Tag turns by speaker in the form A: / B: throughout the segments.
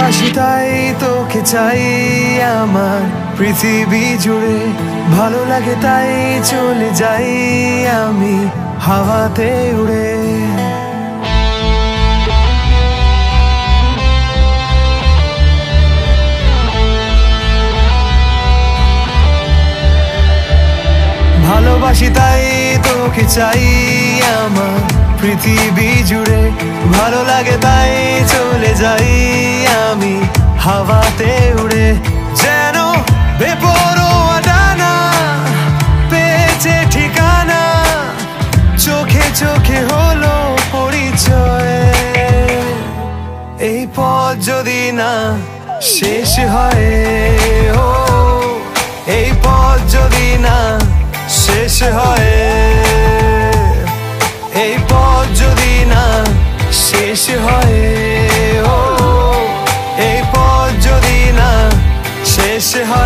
A: ভালোবাসি, তাই তোকে চাই আমার পৃথিবী জুড়ে। ভালো লাগে, তাই চলে যাই আমি হাওয়াতে উড়ে। ভালোবাসি, তাই তোকে চাই আমার পৃথিবী জুড়ে ভালো লাগে তাই চলে যাই আমি হাওয়াতে উড়ে। যেন বেপরোয়া ডানা পেয়েছে ঠিকানা, চোখে চোখে হলো পরিচয়। এই পথ যদি না শেষ হয়, ও, এই পথ যদি না শেষ হয় শেষ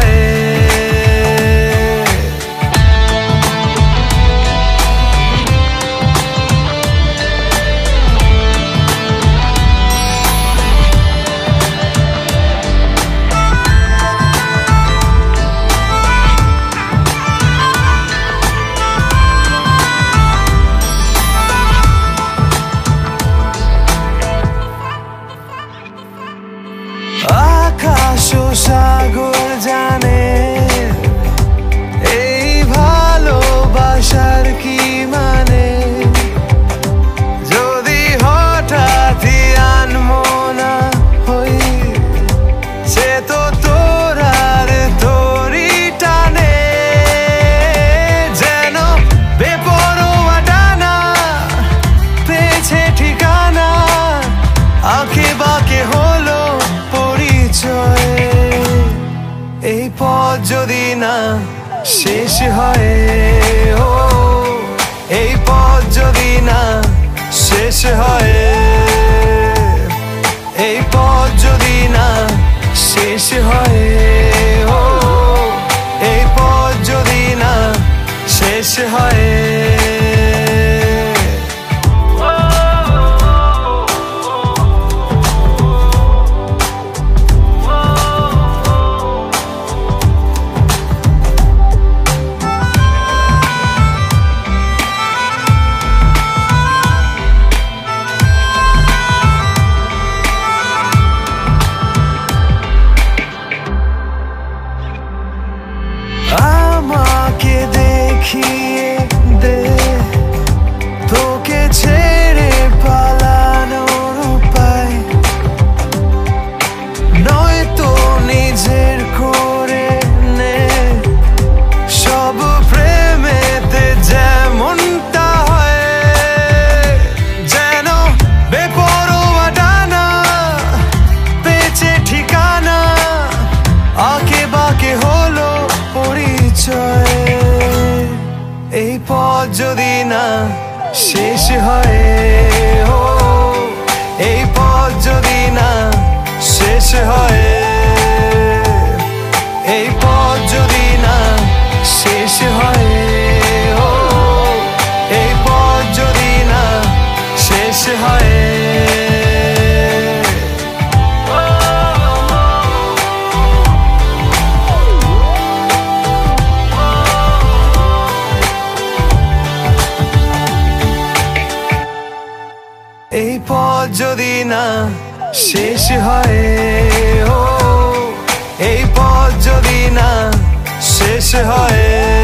A: ঠিকানা আঁকে বাঁকে হলো পরিচয়। এই পথ যদি না শেষ হয়, ও, এই পথ যদি না শেষ হয়, এই পথ যদি না শেষ হয়। পথ যদি না শেষ হয় পথ যদি না শেষ হয় ও এই পথ যদি না শেষ হয়